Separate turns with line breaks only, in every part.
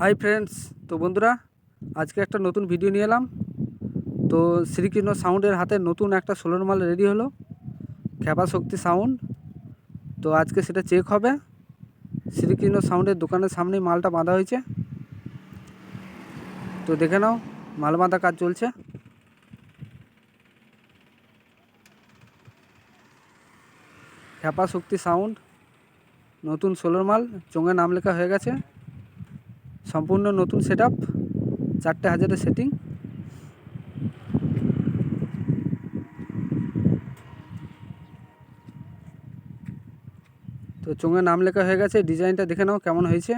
Hi friends, তো বন্ধুরা, আজকে একটা নতুন ভিডিও নিয়ে এলাম। তো শ্রীকৃষ্ণ সাউন্ডের হাতে নতুন একটা সোলার মাল রেডি হলো খ্যাপা শক্তি সাউন্ড। তো আজকে সেটা চেক হবে। শ্রীকৃষ্ণ সাউন্ডের দোকানের সামনেই মালটা বাঁধা হয়েছে। তো দেখে নাও, মাল বাঁধা কাজ চলছে। খ্যাপা শক্তি সাউন্ড, নতুন সোলার মাল, চোঙে নাম লেখা হয়ে গেছে। সম্পূর্ণ নতুন সেট আপ চারটে হাজারের সেটিং তো চোঙে নাম লেখা হয়ে গেছে ডিজাইনটা দেখে নাও কেমন হয়েছে।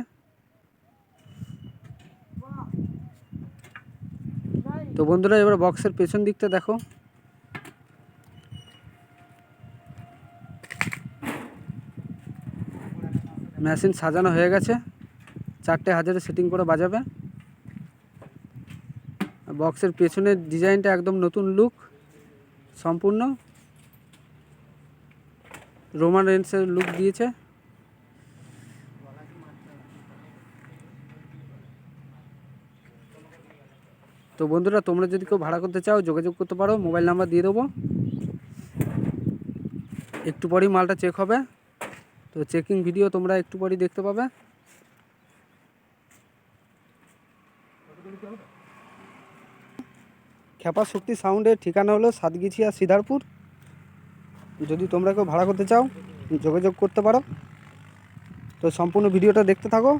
তো বন্ধুরা, এবার বক্সের পেছন দিকটা দেখো। মেশিন সাজানো হয়ে গেছে। চারটে হাজারে সেটিং করে বাজাবে। বক্সের পেছনের ডিজাইনটা একদম নতুন লুক সম্পূর্ণ। রোমান রেন্সের লুক দিয়েছে। তো বন্ধুরা, তোমরা যদি কেউ ভাড়া করতে চাও, যোগাযোগ করতে পারো। মোবাইল নাম্বার দিয়ে দেবো। একটু পরেই মালটা চেক হবে। তো চেকিং ভিডিও তোমরা একটু পরেই দেখতে পাবে। খ্যাপা শক্তি সাউন্ডের ঠিকানা হলো সাতগিছিয়া সিদারপুর যদি তোমরা কেউ ভাড়া করতে চাও, যোগাযোগ করতে পারো। তো সম্পূর্ণ ভিডিওটা দেখতে থাকো।